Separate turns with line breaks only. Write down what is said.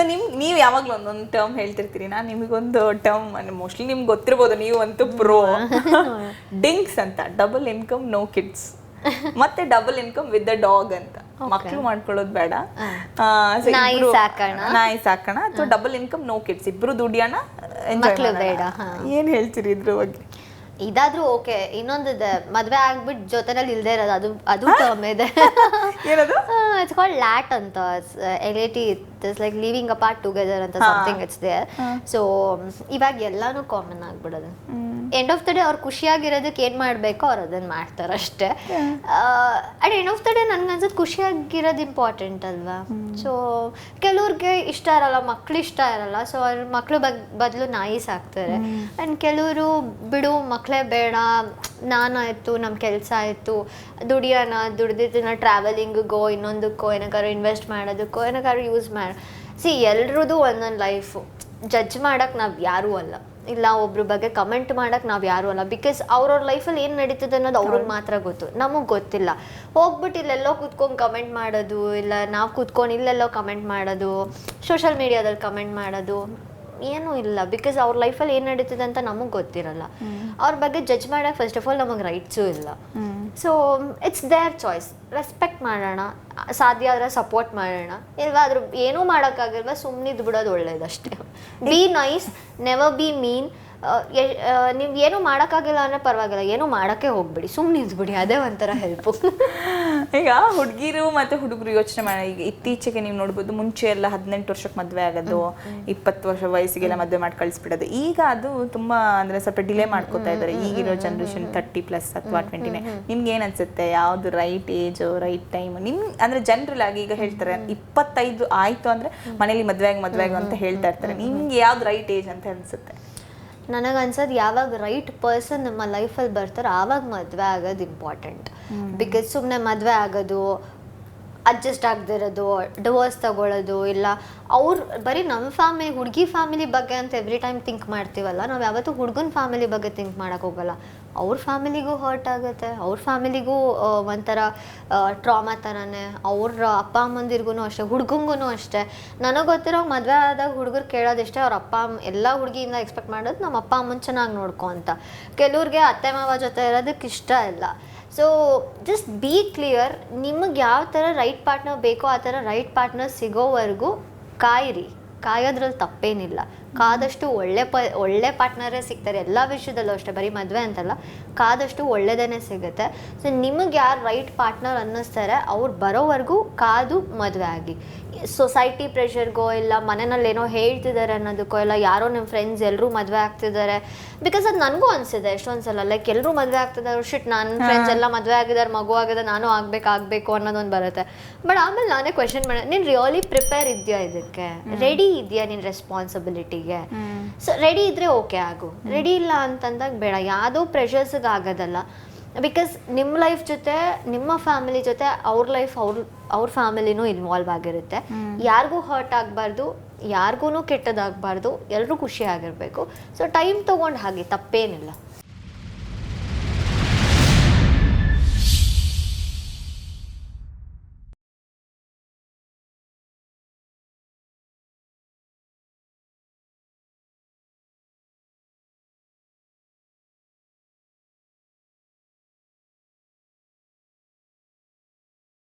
So ನಿಮ್ ನೀವು ಯಾವಾಗ್ಲೂ ಒಂದೊಂದು ಟರ್ಮ್ ಹೇಳ್ತಿರ್ತೀರಿ ನಾನು ನಿಮಗೊಂದು ಟರ್ಮ್ ಮೋಸ್ಟ್ಲಿ ನಿಮ್ಗೆ ಗೊತ್ತಿರ್ಬೋದು ನೀವು ಅಂತೂ ಪ್ರೋ ಡಿಂಕ್ಸ್ ಅಂತ ಡಬಲ್ ಇನ್ಕಮ್ ನೋ ಕಿಡ್ಸ್ ಮತ್ತೆ double income with the dog ಅಂತ. ಮಕ್ಳು ಮಾಡ್ಕೊಳ್ಳೋದು ಬೇಡ.
ನಾಯಿ ಸಾಕೋಣ.
ಅಥವಾ ಡಬಲ್ ಇನ್ಕಮ್ ನೋ ಕಿಡ್ಸ್ ಇಬ್ರು ದುಡಿಯೋಣ ಏನ್ ಹೇಳ್ತೀರಿ ಇದ್ರ ಬಗ್ಗೆ?
ಇದಾದ್ರೂ ಓಕೆ ಇನ್ನೊಂದಿದೆ ಮದ್ವೆ ಆಗ್ಬಿಟ್ಟು ಜೊತೆನಲ್ಲಿ ಇಲ್ದೇ ಇರೋದು ಅದು ಅದು ಟರ್ಮ್ ಇದೆ.
ಏನದು?
ಇಟ್ಸ್ ಕಾಲ್ಡ್ ಲ್ಯಾಟ್ ಅಂತ. L A T it's like living a part together ಅಂತ ಸಮಥಿಂಗ್ ಇಟ್ಸ್ ದೇರ್ ಸೊ ಇವಾಗ ಎಲ್ಲಾನು ಕಾಮನ್ ಆಗ್ಬಿಡೋದು. ಎಂಡ್ ಆಫ್ ದ ಡೇ ಅವ್ರು ಖುಷಿಯಾಗಿರೋದಕ್ಕೆ ಏನು ಮಾಡಬೇಕೋ ಅವ್ರು ಅದನ್ನು ಮಾಡ್ತಾರೆ ಅಷ್ಟೇ and end of the day ನನ್ಗೆ ಅನ್ಸುತ್ತೆ ಖುಷಿಯಾಗಿರೋದು ಇಂಪಾರ್ಟೆಂಟ್ ಅಲ್ವಾ? ಸೊ ಕೆಲವ್ರಿಗೆ ಇಷ್ಟ ಇರಲ್ಲ ಮಕ್ಳು ಇಷ್ಟ ಇರಲ್ಲ ಸೊ ಅವ್ರ ಮಕ್ಳು ಬಗ್ ಬದಲು ನಾಯಿ ಸಾಕ್ತಾರೆ. ಆ್ಯಂಡ್ ಕೆಲವರು ಬಿಡು ಮಕ್ಕಳೇ ಬೇಡ ನಾನಾಯಿತು ನಮ್ಮ ಕೆಲಸ ಆಯಿತು ದುಡಿಯೋಣ ದುಡ್ದಿದ್ದನ್ನ ಟ್ರಾವೆಲಿಂಗಿಗೋ ಇನ್ನೊಂದಕ್ಕೋ ಏನಕ್ಕಾದ್ರು ಇನ್ವೆಸ್ಟ್ ಮಾಡೋದಕ್ಕೋ ಏನಕ್ಕಾದ್ರು ಯೂಸ್ ಮಾಡಿ ಸಿ ಎಲ್ರದ್ದು ಒಂದೊಂದು ಲೈಫು ಜಡ್ಜ್ ಮಾಡಕ್ಕೆ ನಾವು ಯಾರೂ ಅಲ್ಲ. ಇಲ್ಲ ಒಬ್ರ ಬಗ್ಗೆ ಕಮೆಂಟ್ ಮಾಡೋಕೆ ನಾವು ಯಾರು ಅಲ್ಲ. ಬಿಕಾಸ್ ಅವ್ರವ್ರ ಲೈಫಲ್ಲಿ ಏನು ನಡೀತದೆ ಅನ್ನೋದು ಅವ್ರಿಗೆ ಮಾತ್ರ ಗೊತ್ತು. ನಮಗೆ ಗೊತ್ತಿಲ್ಲ. ಹೋಗ್ಬಿಟ್ಟು ಇಲ್ಲೆಲ್ಲೋ ಕೂತ್ಕೊಂಡು ಕಮೆಂಟ್ ಮಾಡೋದು ಇಲ್ಲ ನಾವು ಕೂತ್ಕೊಂಡು ಇಲ್ಲೆಲ್ಲೋ ಕಮೆಂಟ್ ಮಾಡೋದು ಸೋಷಲ್ ಮೀಡಿಯಾದಲ್ಲಿ ಕಮೆಂಟ್ ಮಾಡೋದು ಏನೂ ಇಲ್ಲ. ಬಿಕಾಸ್ ಅವ್ರ ಲೈಫಲ್ಲಿ ಏನು ನಡೀತದೆ ಅಂತ ನಮಗೆ ಗೊತ್ತಿರಲ್ಲ. ಅವ್ರ ಬಗ್ಗೆ ಜಡ್ಜ್ ಮಾಡೋಕೆ ಫಸ್ಟ್ ಆಫ್ ಆಲ್ ನಮಗೆ ರೈಟ್ಸು ಇಲ್ಲ. So it's their choice respect ಮಾಡೋಣ ಸಾಧ್ಯ ಆದರೆ ಸಪೋರ್ಟ್ ಮಾಡೋಣ. ಇಲ್ವಾ ಅದ್ರ ಏನೂ ಮಾಡೋಕ್ಕಾಗಿಲ್ವ ಸುಮ್ಮನಿದ್ದು ಬಿಡೋದು ಒಳ್ಳೇದಷ್ಟೇ. Be nice never be mean ನೀವು ಏನೂ ಮಾಡೋಕ್ಕಾಗಿಲ್ಲ ಅಂದರೆ ಪರವಾಗಿಲ್ಲ. ಏನೂ ಮಾಡೋಕ್ಕೆ ಹೋಗ್ಬಿಡಿ. ಸುಮ್ಮನೆ ಇದ್ಬಿಡಿ ಅದೇ ಒಂಥರ ಹೆಲ್ಪು
ಈಗ ಹುಡುಗಿರು ಮತ್ತೆ ಹುಡುಗರು ಯೋಚನೆ ಮಾಡಿ ಈಗ ಇತ್ತೀಚೆಗೆ ನೀವು ನೋಡ್ಬೋದು ಮುಂಚೆ ಎಲ್ಲ ಹದಿನೆಂಟು ವರ್ಷಕ್ಕೆ ಮದುವೆ ಆಗೋದು ಇಪ್ಪತ್ತು ವರ್ಷ ವಯಸ್ಸಿಗೆಲ್ಲ ಮದುವೆ ಮಾಡಿ ಕಳಿಸ್ಬಿಡೋದು. ಈಗ ಅದು ತುಂಬಾ ಅಂದ್ರೆ ಸ್ವಲ್ಪ ಡಿಲೇ ಮಾಡ್ಕೋತಾ ಇದ್ದಾರೆ ಈಗಿರೋ ಜನರೇಷನ್ ತರ್ಟಿ ಪ್ಲಸ್ ಅಥವಾ ಟ್ವೆಂಟಿ ನೈನ್ ನಿಮ್ಗೆ ಏನ್ ಅನ್ಸುತ್ತೆ ಯಾವ್ದು ರೈಟ್ ಏಜ್ ರೈಟ್ ಟೈಮ್ ನಿಮ್ ಅಂದ್ರೆ ಜನರಲ್ ಆಗಿ ಈಗ ಹೇಳ್ತಾರೆ ಇಪ್ಪತ್ತೈದು ಆಯ್ತು ಅಂದ್ರೆ ಮನೇಲಿ ಮದ್ವೆ ಆಗಿ ಮದುವೆ ಆಗು ಅಂತ ಹೇಳ್ತಾ ಇರ್ತಾರೆ. ನಿಮ್ಗೆ ಯಾವ್ದು ರೈಟ್ ಏಜ್ ಅಂತ ಅನ್ಸುತ್ತೆ?
ನನಗೆ ಅನ್ಸೋದು ಯಾವಾಗ ರೈಟ್ ಪರ್ಸನ್ ನಮ್ಮ ಲೈಫಲ್ಲಿ ಬರ್ತಾರೋ ಆವಾಗ ಮದುವೆ ಆಗೋದು ಇಂಪಾರ್ಟೆಂಟ್ ಬಿಕಾಸ್ ಸುಮ್ಮನೆ ಮದುವೆ ಆಗೋದು ಅಡ್ಜಸ್ಟ್ ಆಗದಿರೋದು ಡಿವೋರ್ಸ್ ತಗೊಳ್ಳೋದು ಇಲ್ಲ ಅವ್ರು ಬರೀ ನಮ್ಮ ಫ್ಯಾಮಿಲಿ ಹುಡುಗಿ ಫ್ಯಾಮಿಲಿ ಬಗ್ಗೆ ಅಂತ ಎವ್ರಿ ಟೈಮ್ ಥಿಂಕ್ ಮಾಡ್ತೀವಲ್ಲ, ನಾವು ಯಾವತ್ತೂ ಹುಡುಗನ ಫ್ಯಾಮಿಲಿ ಬಗ್ಗೆ ಥಿಂಕ್ ಮಾಡೋಕೆ ಹೋಗಲ್ಲ. ಅವ್ರ ಫ್ಯಾಮಿಲಿಗೂ ಹರ್ಟ್ ಆಗುತ್ತೆ, ಅವ್ರ ಫ್ಯಾಮಿಲಿಗೂ ಒಂಥರ ಟ್ರಾಮಾ ಥರನೇ ಅವ್ರ ಅಪ್ಪ ಅಮ್ಮಂದಿರ್ಗೂ ಅಷ್ಟೇ ಹುಡುಗಂಗೂ ಅಷ್ಟೇ. ನನಗೆ ಗೊತ್ತಿರೋ ಮದುವೆ ಆದಾಗ ಹುಡುಗರು ಕೇಳೋದಿಷ್ಟೇ ಅವ್ರ ಅಪ್ಪ ಅಮ್ಮ, ಎಲ್ಲ ಹುಡುಗಿಯಿಂದ ಎಕ್ಸ್ಪೆಕ್ಟ್ ಮಾಡೋದು ನಮ್ಮ ಅಪ್ಪ ಅಮ್ಮನ ಚೆನ್ನಾಗಿ ನೋಡ್ಕೊ ಅಂತ. ಕೆಲವ್ರಿಗೆ ಅತ್ತೆ ಮಾವ ಜೊತೆ ಇರೋದಕ್ಕೆ ಇಷ್ಟ ಇಲ್ಲ. ಸೊ ಜಸ್ಟ್ ಬಿ ಕ್ಲಿಯರ್ ನಿಮಗೆ ಯಾವ ಥರ ರೈಟ್ ಪಾರ್ಟ್ನರ್ ಬೇಕೋ ಆ ಥರ ರೈಟ್ ಪಾರ್ಟ್ನರ್ ಸಿಗೋವರೆಗೂ ಕಾಯಿರಿ. ಕಾಯೋದ್ರಲ್ಲಿ ತಪ್ಪೇನಿಲ್ಲ. ಕಾದಷ್ಟು ಒಳ್ಳೆ ಪ ಒಳ್ಳೆ ಪಾರ್ಟ್ನರೇ ಸಿಗ್ತಾರೆ. ಎಲ್ಲ ವಿಷಯದಲ್ಲೂ ಅಷ್ಟೇ ಬರೀ ಮದುವೆ ಅಂತಲ್ಲ ಕಾದಷ್ಟು ಒಳ್ಳೆಯದೇ ಸಿಗುತ್ತೆ. ಸೊ ನಿಮಗೆ ಯಾರು ರೈಟ್ ಪಾರ್ಟ್ನರ್ ಅನ್ನಿಸ್ತಾರೆ ಅವ್ರು ಬರೋವರೆಗೂ ಕಾದು ಮದುವೆ ಆಗಿ. ಸೊಸೈಟಿ ಪ್ರೆಷರ್ಗೋ ಇಲ್ಲ ಮನೆಯಲ್ಲಿ ಏನೋ ಹೇಳ್ತಿದ್ದಾರೆ ಅನ್ನೋದಕ್ಕೋ ಇಲ್ಲ ಯಾರೋ ನಿಮ್ಮ ಫ್ರೆಂಡ್ಸ್ ಎಲ್ಲರೂ ಮದುವೆ ಆಗ್ತಿದ್ದಾರೆ ಬಿಕಾಸ್ ಅದು ನನಗೂ ಅನಿಸಿದೆ ಎಷ್ಟೊಂದು ಸಲ ಲೈಕ್ ಎಲ್ಲರೂ ಮದುವೆ ಆಗ್ತಿದ್ದಾರೆ ಶಿಟ್ ನನ್ನ ಫ್ರೆಂಡ್ಸ್ ಎಲ್ಲ ಮದುವೆ ಆಗಿದ್ದಾರೆ ಮಗು ಆಗಿದೆ ನಾನು ಆಗ್ಬೇಕು ಆಗಬೇಕು ಅನ್ನೋದೊಂದು ಬರುತ್ತೆ. ಬಟ್ ಆಮೇಲೆ ನಾನೇ ಕ್ವೆಶನ್ ಮಾಡಿ ನೀನು ರಿಯಲಿ ಪ್ರಿಪೇರ್ ಇದೆಯಾ ಇದಕ್ಕೆ? ರೆಡಿ ಇದೆಯಾ ನಿನ್ನ ರೆಸ್ಪಾನ್ಸಿಬಿಲಿಟಿಗೆ ಸೊ ರೆಡಿ ಇದ್ರೆ ಓಕೆ ಆಗು. ರೆಡಿ ಇಲ್ಲ ಅಂತಂದಾಗ ಬೇಡ. ಯಾವುದೋ ಪ್ರೆಷರ್ಸ್ಗೆ ಆಗೋದಲ್ಲ. ಬಿಕಾಸ್ ನಿಮ್ಮ ಲೈಫ್ ಜೊತೆ ನಿಮ್ಮ ಫ್ಯಾಮಿಲಿ ಜೊತೆ ಅವ್ರ ಲೈಫ್ ಅವ್ರ ಅವ್ರ ಫ್ಯಾಮಿಲಿನೂ ಇನ್ವಾಲ್ವ್ ಆಗಿರುತ್ತೆ. ಯಾರಿಗೂ ಹರ್ಟ್ ಆಗಬಾರ್ದು ಯಾರಿಗೂ ಕೆಟ್ಟದಾಗಬಾರ್ದು ಎಲ್ಲರೂ ಖುಷಿಯಾಗಿರಬೇಕು ಸೊ ಟೈಮ್ ತೊಗೊಂಡು ಹಾಗೆ ತಪ್ಪೇನಿಲ್ಲ.